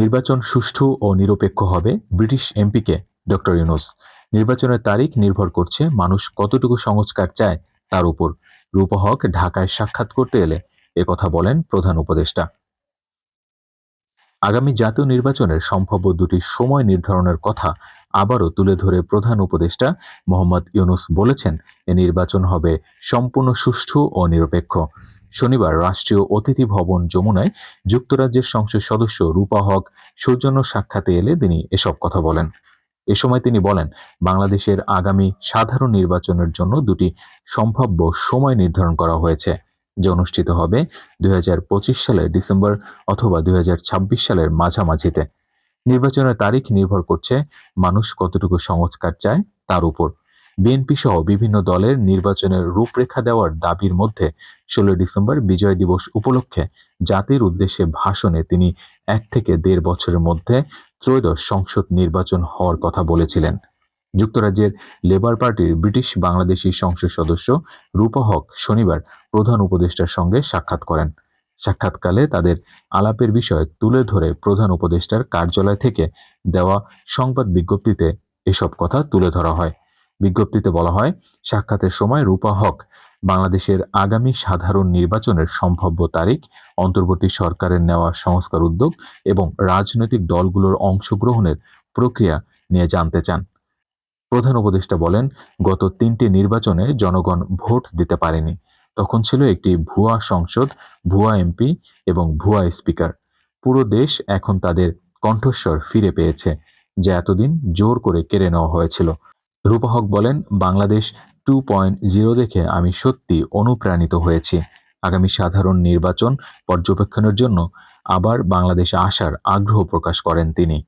নির্বাচন সুষ্ঠু ও নিরপেক্ষ হবে, ব্রিটিশ এমপিকে ডক্টর ইউনুস। নির্বাচনের তারিখ নির্ভর করছে মানুষ কতটুকু সংস্কার চায় তার উপর। রূপহক ঢাকায় সাক্ষাৎ করতে এলে কথা বলেন প্রধান উপদেষ্টা। আগামী জাতীয় নির্বাচনের সম্ভাব্য দুটি সময় নির্ধারণের কথা আবারও তুলে ধরে প্রধান উপদেষ্টা মোহাম্মদ ইউনুস বলেছেন, এ নির্বাচন হবে সম্পূর্ণ সুষ্ঠু ও নিরপেক্ষ। শনিবার রাষ্ট্রীয় অতিথি ভবন যমুনায় যুক্তরাজ্যের সংসদ সদস্য রূপা হক সৌজন্য সাক্ষাতে এলে তিনি এসব কথা বলেন। এ সময় তিনি বলেন, বাংলাদেশের আগামী সাধারণ নির্বাচনের জন্য দুটি সম্ভাব্য সময় নির্ধারণ করা হয়েছে, যা অনুষ্ঠিত হবে দুই হাজার পঁচিশ সালের ডিসেম্বর অথবা দুই হাজার ছাব্বিশ সালের মাঝামাঝিতে। নির্বাচনের তারিখ নির্ভর করছে মানুষ কতটুকু সংস্কার চায় তার উপর। বিএনপি সহ বিভিন্ন দলের নির্বাচনের রূপরেখা দেওয়ার দাবির মধ্যে ষোলো ডিসেম্বর বিজয় দিবস উপলক্ষে জাতির উদ্দেশ্যে ভাষণে তিনি এক থেকে দেড় বছরের মধ্যে ত্রয়োদশ সংসদ নির্বাচন হওয়ার কথা বলেছিলেন। যুক্তরাজ্যের লেবার পার্টির ব্রিটিশ বাংলাদেশি সংসদ সদস্য রূপা হক শনিবার প্রধান উপদেষ্টার সঙ্গে সাক্ষাৎ করেন। সাক্ষাৎকালে তাদের আলাপের বিষয় তুলে ধরে প্রধান উপদেষ্টার কার্যালয় থেকে দেওয়া সংবাদ বিজ্ঞপ্তিতে এসব কথা তুলে ধরা হয়। বিজ্ঞপ্তিতে বলা হয়, সাক্ষাতের সময় রূপা হক বাংলাদেশের আগামী সাধারণ নির্বাচনের সম্ভাব্য তারিখ, অন্তর্বর্তী সরকারের নেওয়া সংস্কার উদ্যোগ এবং রাজনৈতিক দলগুলোর অংশগ্রহণের প্রক্রিয়া নিয়ে জানতে চান। প্রধান উপদেষ্টা বলেন, গত তিনটি নির্বাচনে জনগণ ভোট দিতে পারেনি। তখন ছিল একটি ভুয়া সংসদ, ভুয়া এমপি এবং ভুয়া স্পিকার। পুরো দেশ এখন তাদের কণ্ঠস্বর ফিরে পেয়েছে, যা এতদিন জোর করে কেড়ে নেওয়া হয়েছিল। রূপহক বলেন, বাংলাদেশ টু পয়েন্ট জিরো দেখে আমি সত্যি অনুপ্রাণিত হয়েছি। আগামী সাধারণ নির্বাচন পর্যবেক্ষণের জন্য আবার বাংলাদেশে আসার আগ্রহ প্রকাশ করেন তিনি।